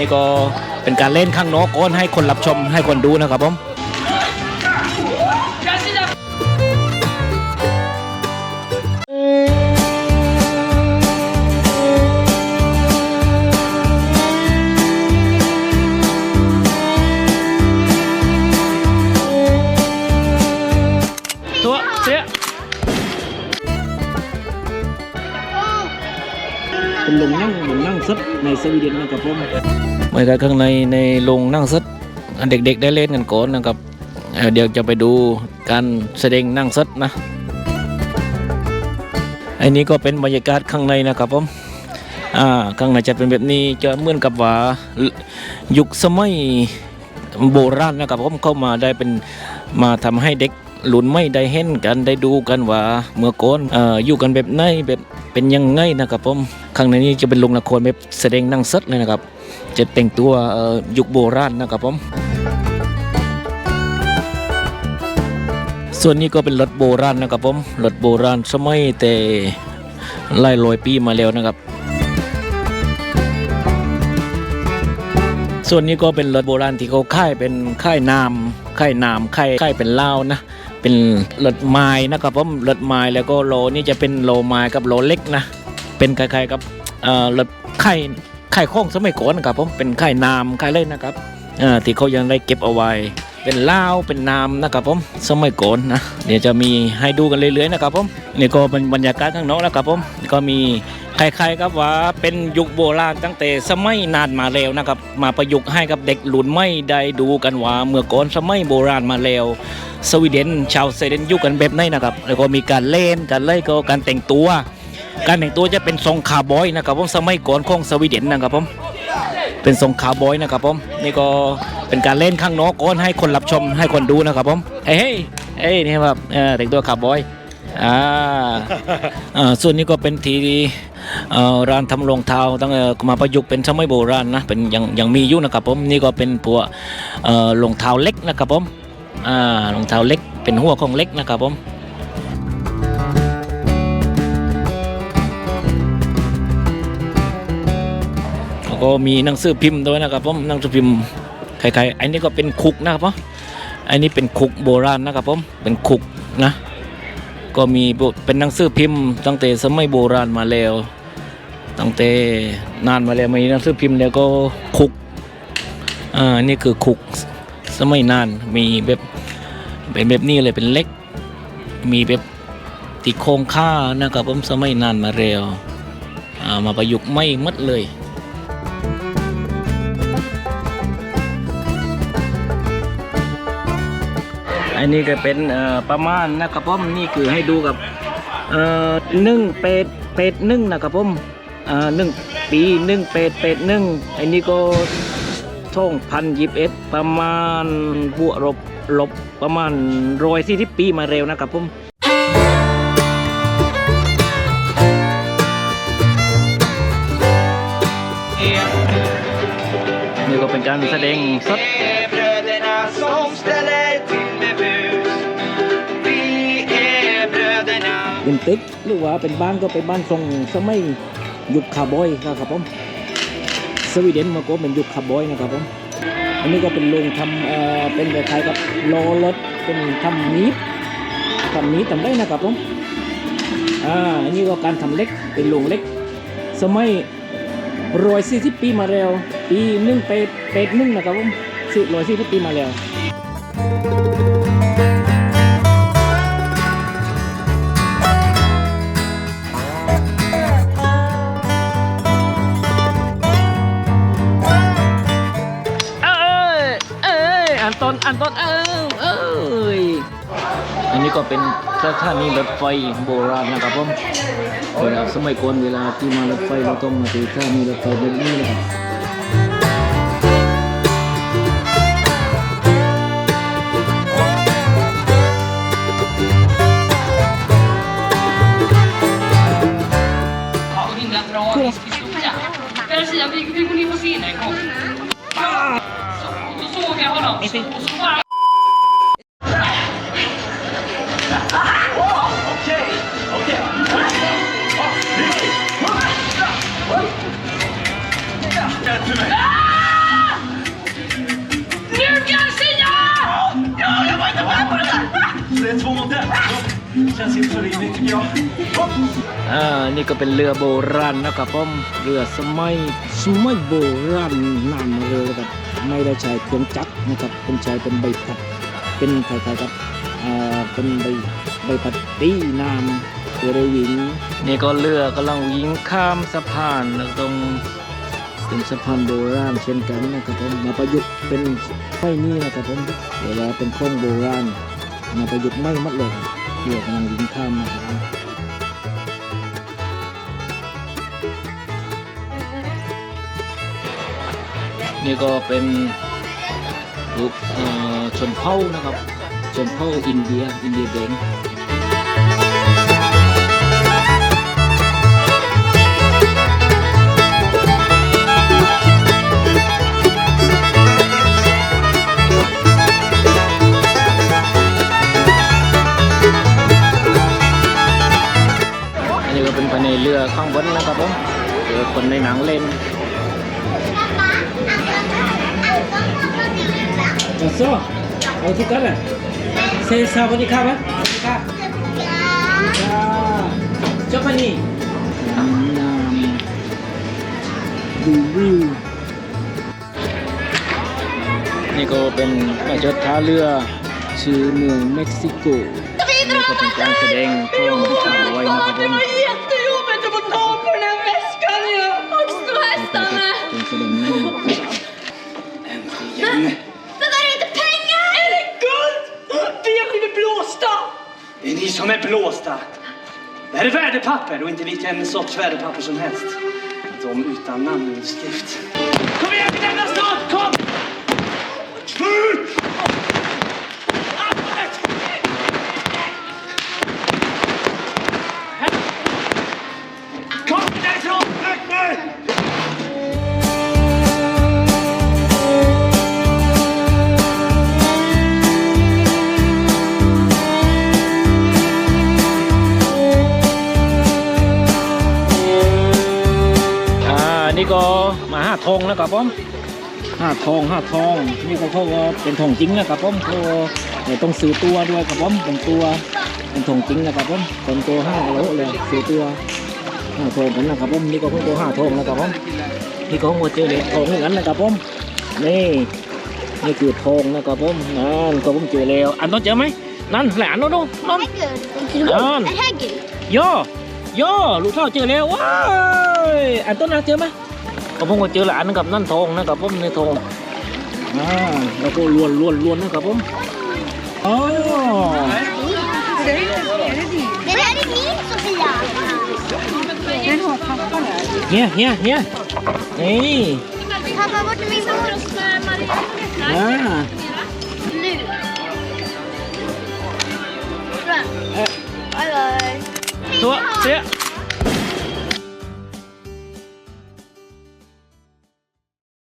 นี่ก็เป็นการเล่นข้างนอกก้นให้คนรับชมให้คนดูนะครับผม เป็นลงนั่งลงนั่งซัดในสวีเดนนะครับผมเหมือนกับข้างในในลงนั่งซัดเด็กๆได้เล่นกันก่อนนะครับเเดี๋ยวจะไปดูการแสดงนั่งซัดนะอันนี้ก็เป็นบรรยากาศข้างในนะครับผมอ่าข้างในจะเป็นแบบนี้จะเหมือนกับว่ายุคสมัยโบราณนะครับผมเข้ามาได้เป็นมาทำให้เด็ก หลุนไม่ได้เห็นกันได้ดูกันว่าเมื่อก่อนเอ่ออยู่กันแบบไหนแบบเป็นยังไงนะครับผมข้างในนี้จะเป็นโรงละครแบบแสดงนั่งสดเลยนะครับ จะแต่งตัวเอ่อยุคโบราณนะครับผมส่วนนี้ก็เป็นรถโบราณนะครับผมรถโบราณสมัยแต่ไล่ลอยปีมาแล้วนะครับ ส่วนนี้ก็เป็นรถโบราณที่เขาค่ายเป็นค่ายนามค่ายนามค่ายค่ายเป็นเหล้านะ เป็นรถไม้นะครับผมรถไม้แล้วก็โลนี่จะเป็นโลไม้กับโลเล็กนะ เป็นคล้ายๆกับเอ่อรถไข่ไข่ข้องสมัยก่อนนะครับผมเป็นไข่นามไข่เล่นนะครับที่เขายังได้เก็บเอาไว้ เป็นเล้าเป็นนามนะครับผมสมัยก่อนนะเดี๋ยวจะมีให้ดูกันเรื่อยๆนะครับผมนี่ก็เป็นบรรยากาศข้างนอกนะครับผมก็มีคล้ายๆกับว่าเป็นยุคโบราณตั้งแต่สมัยนานมาแล้วนะครับ มาประยุกต์ให้กับเด็กหลุนไม่ได้ดูกันว่าเมื่อก่อนสมัยโบราณมาแล้วสวีเดนชาวสวีเดนอยู่กันแบบไหนนะครับ แล้วก็มีการเล่นการเล่นก็การแต่งตัว การแต่งตัวจะเป็นทรงคาวบอยนะครับผมสมัยก่อนของสวีเดนนะครับผม เป็นทรงคาวบอยนะครับผมนี่ก็เป็นการเล่นข้างนอกก่อนให้คนรับชมให้คนดูนะครับผมเฮ้ยเฮ้ยเฮ้ยนี่ครับเออแต่งตัวคาวบอยอ่าอ่าส่วนนี้ก็เป็นทีเอ่อร้านทำรองเท้าตั้งแต่มาประยุกต์เป็นสมัยโบราณนะเป็นยังยังมีอยู่นะครับผมนี่ก็เป็นพวกเอ่อรองเท้าเล็กนะครับผมอ่ารองเท้าเล็กเป็นหัวของเล็กนะครับผม ก็มีหนังสือพิมพ์ด้วยนะครับผมหนังสือพิมพ์คล้ายๆอันนี้ก็เป็นคุกนะครับผมอันนี้เป็นคุกโบราณนะครับผมเป็นคุกนะ ก็มีเป็นหนังสือพิมพ์ตั้งแต่สมัยโบราณมาแล้ว ตั้งแต่นานมาแล้วมีหนังสือพิมพ์แล้วก็คุกอ่านี่คือคุกสมัยนานมีแบบเป็นแบบนี้เลยเป็นเล็ก มีแบบติโครงค่านะครับผมสมัยนานมาเร็วอ่ามาประยุกต์ไม่มัดเลย อันนี้ก็เป็นประมาณนะครับผมนี่คือให้ดูกับเอ่อนึ่งเป็ดเป็ดนึ่งนะครับผมอ่านึ่งปีนึ่งเป็ดเป็ดนึ่งอันนี้ก็ท่องพันยิบเอ็ดประมาณบวกลบลบประมาณร้อยสี่สิบปีมาเร็วนะครับผมนี่ก็เป็นการแสดงสด ตึก หรือว่าเป็นบ้านก็เป็นบ้านทรงสมัยยุคคาร์บอยนะครับผมสวีเดนมาก็เป็นยุคคาร์บอยนะครับผมอันนี้ก็เป็นโรงทำเอ่อเป็นคล้ายๆกับล้อรถเป็นทำนี้ทำนี้ทำได้นะครับผมอ่าอันนี้ก็การทำเล็กเป็นโรงเล็ก สมัยร้อยสี่สิบปีมาแล้ว ปีหนึ่งเป็ดเป็ดหนึ่งนะครับผมสิร้อยสี่สิบปีมาแล้ว อันต้นอันต้นเอ้ยเอ้ยอันนี้ก็เป็นสถานีรถไฟโบราณนะครับผมเวลาสมัยก่อนเวลาที่มารถไฟเราต้องมาที่สถานีรถไฟแบบนี้นะครับ ไม่เป็นนี่ก็เป็นเรือโบราณนะครับผมเรือสมัยสมัยโบราณนั่นเลยครับ ไม่ได้ใช้เครื่องจักรนะครับเป็นใช้เป็นใบพัดเป็นคล้ายๆกับอ่าเป็นใบใบพัดตีน้ำเพื่อได้วิ่งนี่ก็เรือกำลังวิ่งข้ามสะพานแล้วตรงเป็นสะพานโบราณเช่นกันนะครับผมมาประยุกต์เป็นไฟนี่นะครับผมเวลาเป็นโค้งโบราณมาประยุกต์ไม่หมดเลยเรือกำลังวิ่งข้ามนะครับ นี่ก็เป็นลูกชนเผ่านะครับ ชนเผ่าอินเดีย อินเดียแดงอันนี้ก็เป็นภายในเรือข้างบนนะครับผมเรือคนในหนังเล่น Jaså? Har du tittat eller? Säg sawadika va? Sawadika. Ja. Coba nih. Enam. ดูวิวนี่ก็เป็นประจดท่าเรือชื่อเมืองเม็กซิโกนี่ก็เป็นการแสดงของชาวไว้นะครับผม som är blåsta. Det här är värdepapper och inte vilken sorts värdepapper som helst. De utan namnunderskrift. Kom igen, vi lämnar snart! Kom! Slut! Kom därifrån! Nu! นี่ก็มาห้าทองนะครับผมห้าทองห้าทองนี่ก็เขาก็เป็นทองจริงนะครับผมเขาเนี่ยต้องซื้อตัวด้วยครับผมเป็นตัวเป็นทองจริงนะครับผมเป็นตัวห้าโลเลยซื้อตัวห้าทองกันนะครับผมนี่ก็เพิ่งตัวห้าทองนะครับผมนี่ก็หัวเจอเหรียญทองเหมือนกันนะครับผมนี่นี่คือทองนะครับผมนั่นก็ผมเจอแล้วอันต้องเจอไหมนั่นแหละอันโน้นโน้นนั่น Herregud. Ja. Herregud. ย่อ ย่อลูกเท่าเจอแล้วว้ายอันต้นนะเจอไหมก็ผมก็เจอหลานนะครับนั่นทองนะครับผมในทองอ่าแล้วก็ล้วนล้วนล้วนนะครับผมอ๋อ Det där är min Sofia. เฮียเฮียเฮียนี่ Pappa, bort är min bror. อ่า Nu. Bra. Bye bye. ตัวเสีย